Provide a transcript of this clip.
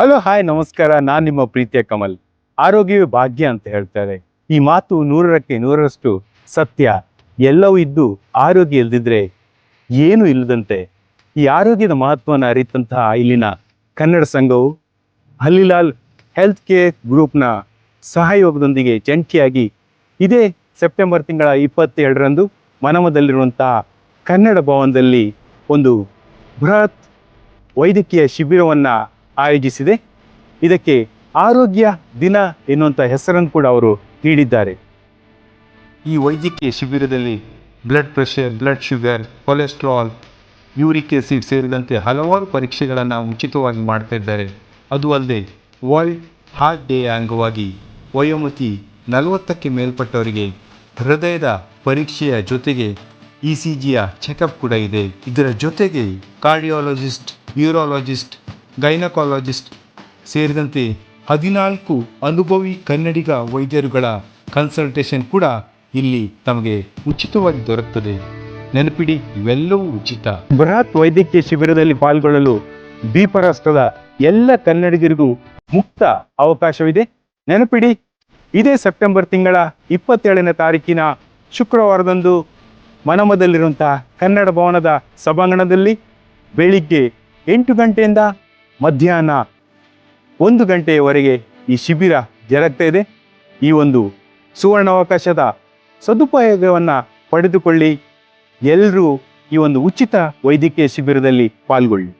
Hello, hi, ನಮಸ್ಕಾರ. ನಾನು ನಿಮ್ಮ ಪ್ರೀತಿಯ ಕಮಲ್. ಆರೋಗ್ಯವೇ ಭಾಗ್ಯ ಅಂತ ಹೇಳ್ತಾರೆ. ಈ ಮಾತು ನೂರಕ್ಕೆ ನೂರರಷ್ಟು ಸತ್ಯ. ಎಲ್ಲವೂ ಇದ್ದು ಆರೋಗ್ಯ ಇಲ್ದಿದ್ರೆ ಏನು ಇಲ್ಲದಂತೆ. ಈ ಆರೋಗ್ಯದ ಮಹತ್ವನ ಅರಿತಂತಹ ಇಲ್ಲಿನ ಕನ್ನಡ ಸಂಘವು ಹಲ್ಲಿಲಾಲ್ ಹೆಲ್ತ್ ಕೇರ್ ಗ್ರೂಪ್ನ ಸಹಯೋಗದೊಂದಿಗೆ ಜಂಟಿಯಾಗಿ ಇದೇ ಸೆಪ್ಟೆಂಬರ್ ತಿಂಗಳ ಇಪ್ಪತ್ತೆರಡರಂದು ಮನಮದಲ್ಲಿರುವಂತಹ ಕನ್ನಡ ಭವನದಲ್ಲಿ ಒಂದು ಬೃಹತ್ ವೈದ್ಯಕೀಯ ಶಿಬಿರವನ್ನು ಆಯೋಜಿಸಿದೆ. ಇದಕ್ಕೆ ಆರೋಗ್ಯ ದಿನ ಎನ್ನುವಂಥ ಹೆಸರನ್ನು ಕೂಡ ಅವರು ನೀಡಿದ್ದಾರೆ. ಈ ವೈದ್ಯಕೀಯ ಶಿಬಿರದಲ್ಲಿ blood pressure blood sugar cholesterol uric acid ಸೇರಿದಂತೆ ಹಲವಾರು ಪರೀಕ್ಷೆಗಳನ್ನು ಉಚಿತವಾಗಿ ಮಾಡ್ತಾ ಇದ್ದಾರೆ. ಅದು ಅಲ್ಲದೆ ವರ್ಲ್ಡ್ ಹಾರ್ಟ್ ಡೇ ಅಂಗವಾಗಿ ವಯೋಮತಿ ನಲವತ್ತಕ್ಕೆ ಮೇಲ್ಪಟ್ಟವರಿಗೆ ಹೃದಯದ ಪರೀಕ್ಷೆಯ ಜೊತೆಗೆ ಇ ಸಿ ಜಿಯ ಚೆಕಪ್ ಕೂಡ ಇದೆ. ಇದರ ಜೊತೆಗೆ ಕಾರ್ಡಿಯಾಲಜಿಸ್ಟ್ ನ್ಯೂರಾಲಜಿಸ್ಟ್ ಗೈನಕಾಲಜಿಸ್ಟ್ ಸೇರಿದಂತೆ ಹದಿನಾಲ್ಕು ಅನುಭವಿ ಕನ್ನಡಿಗ ವೈದ್ಯರುಗಳ ಕನ್ಸಲ್ಟೇಷನ್ ಕೂಡ ಇಲ್ಲಿ ತಮಗೆ ಉಚಿತವಾಗಿ ದೊರಕುತ್ತದೆ ನೆನಪಿಡಿ, ಇವೆಲ್ಲವೂ ಉಚಿತ. ಬೃಹತ್ ವೈದ್ಯಕೀಯ ಶಿಬಿರದಲ್ಲಿ ಪಾಲ್ಗೊಳ್ಳಲು ದ್ವೀಪರಾಷ್ಟ್ರದ ಎಲ್ಲ ಕನ್ನಡಿಗರಿಗೂ ಮುಕ್ತ ಅವಕಾಶವಿದೆ. ನೆನಪಿಡಿ, ಇದೇ ಸೆಪ್ಟೆಂಬರ್ ತಿಂಗಳ ಇಪ್ಪತ್ತೇಳನೇ ತಾರೀಕಿನ ಶುಕ್ರವಾರದಂದು ಮನಮದಲ್ಲಿರುವಂತಹ ಕನ್ನಡ ಭವನದ ಸಭಾಂಗಣದಲ್ಲಿ ಬೆಳಿಗ್ಗೆ ಎಂಟು ಗಂಟೆಯಿಂದ ಮಧ್ಯಾಹ್ನ ಒಂದು ಗಂಟೆಯವರೆಗೆ ಈ ಶಿಬಿರ ಜರುಗ್ತಾ ಇದೆ. ಈ ಒಂದು ಸುವರ್ಣಾವಕಾಶದ ಸದುಪಯೋಗವನ್ನು ಪಡೆದುಕೊಳ್ಳಿ. ಎಲ್ಲರೂ ಈ ಒಂದು ಉಚಿತ ವೈದ್ಯಕೀಯ ಶಿಬಿರದಲ್ಲಿ ಪಾಲ್ಗೊಳ್ಳಿ.